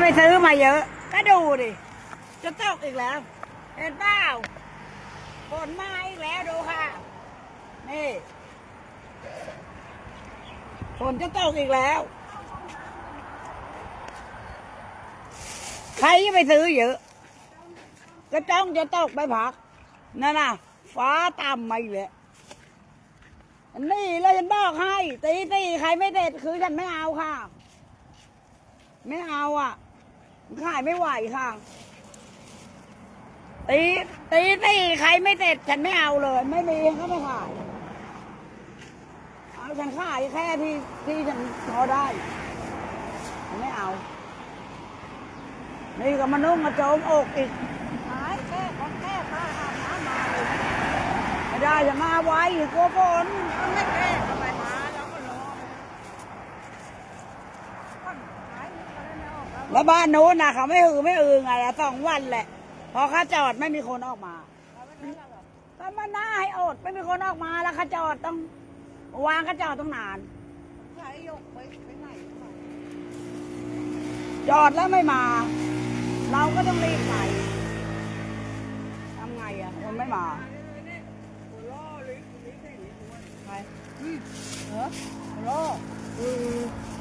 ไปซื้อมาเยอะ ก็ดูดิจะตกอีกแล้ว เห็นเปล่าฝนมาอีกแล้วดูค่ะ นี่ฝนจะตกอีกแล้ว ใครจะไปซื้อเยอะ ก็จ้องจะตกไปพักนั่นน่ะ ฟ้าต่ำมาอีกแล้วนี่เลยฉันบอกให้ตีตีใครไม่เด็ดคือฉันไม่เอาค่ะ ไม่เอาอะ ขายไม่ไหวค่ะตีตีตีใครไม่เสร็จฉันไม่เอาเลย ไม่มีก็ไม่ขายเอาฉันขายแค่ที่ที่ฉันพอได้ฉันไม่เอา นี่ก็มานุ่งมาโจมอกอีกหายแค่ของแค่ป้าอาบน้ำมาเลยไม่ได้จะมาไว้กลัวฝนมันไม่แก้ทำไมมาแล้วก็รอ แล้วบ้านโน้นนะเขาไม่หือไม่อือไงละสองวันแหละ พอเขาจอดไม่มีคนออกมา ก็มันน่าให้อดไม่มีคนออกมาแล้วเขาจอดต้อง วางเขาจอดต้องนานขายยกไปไปไหนจอดแล้วไม่มา เราก็ต้องรีบไปทำไงอะคนไม่มา ไปเหรอโลเออ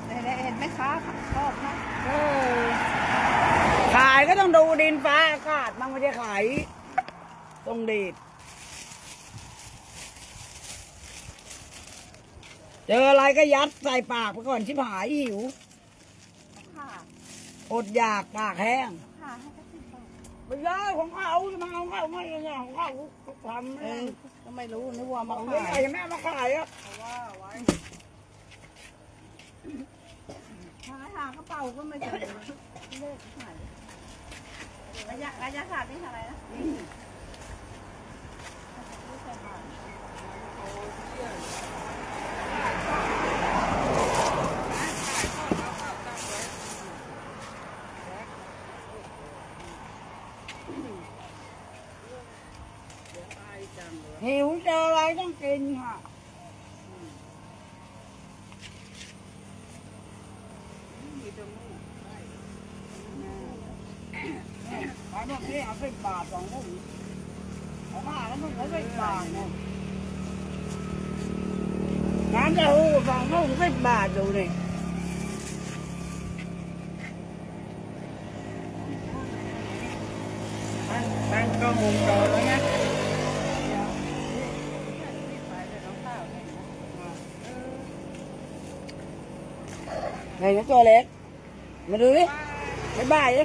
เห็นเห็นไหมคะชอบนะเออขายก็ต้องดูดินฟ้าอากาศมันไม่ได้ขายตรงดีดเจออะไรก็ยัดใส่ปากไปก่อนชิบหายหิวค่ะอดอยากปากแห้งค่ะ ไม่ได้ของเขาจะมาเอาเขาไม่เนี่ยของเขาทำเอเอองก็ไม่รู้นึกว่ามาองขาเรื่องยแม่มาขายอะว่าไว้หาหากระเป๋าก็ไม่เจอเลขไหนระยะระยะศาสตร์นี่อะไรนะ หิวเจออะไรต้องกินค่ะขายแบบนี้เอาสิบบาทสองถุงเอามาแล้วมันก็สิบบาทเนี่ยน้ำจะหูสองถุงสิบบาทดูนี่ตั้งกล้องวงจรแล้วนะ ไหนนะตัวเล็ก มาดูดิบ๊ายบายดิ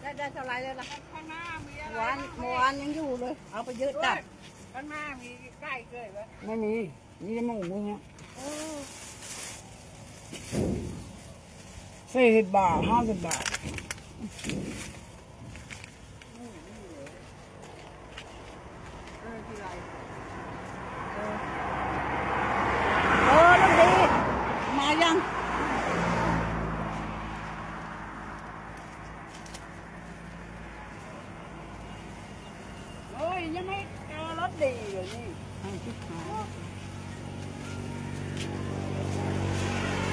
ได้ได้เท่าไรเลยล่ะข้างหน้ามีอะไรวานเมื่อวานยังอยู่เลย เอาไปเยอะจัดข้างหน้ามีใกล้เกยไหมไม่มีนี่จะหมูมึงเนี่ยสี่สิบบาทห้าสิบบาทเออที่ไร ดีเลยนี่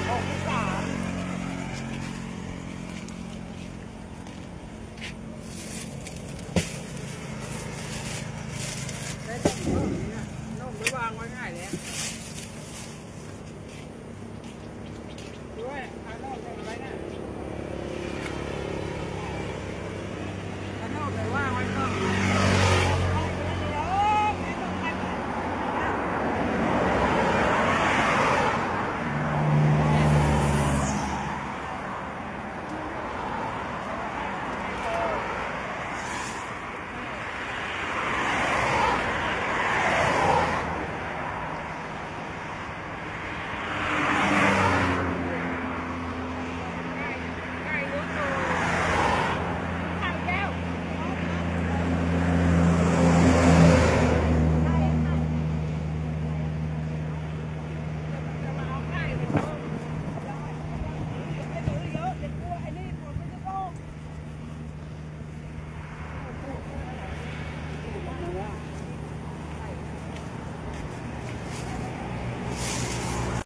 หกสามได้ต้องเพิ่มเนี่ยน้องไม่วางไว้ง่ายแลย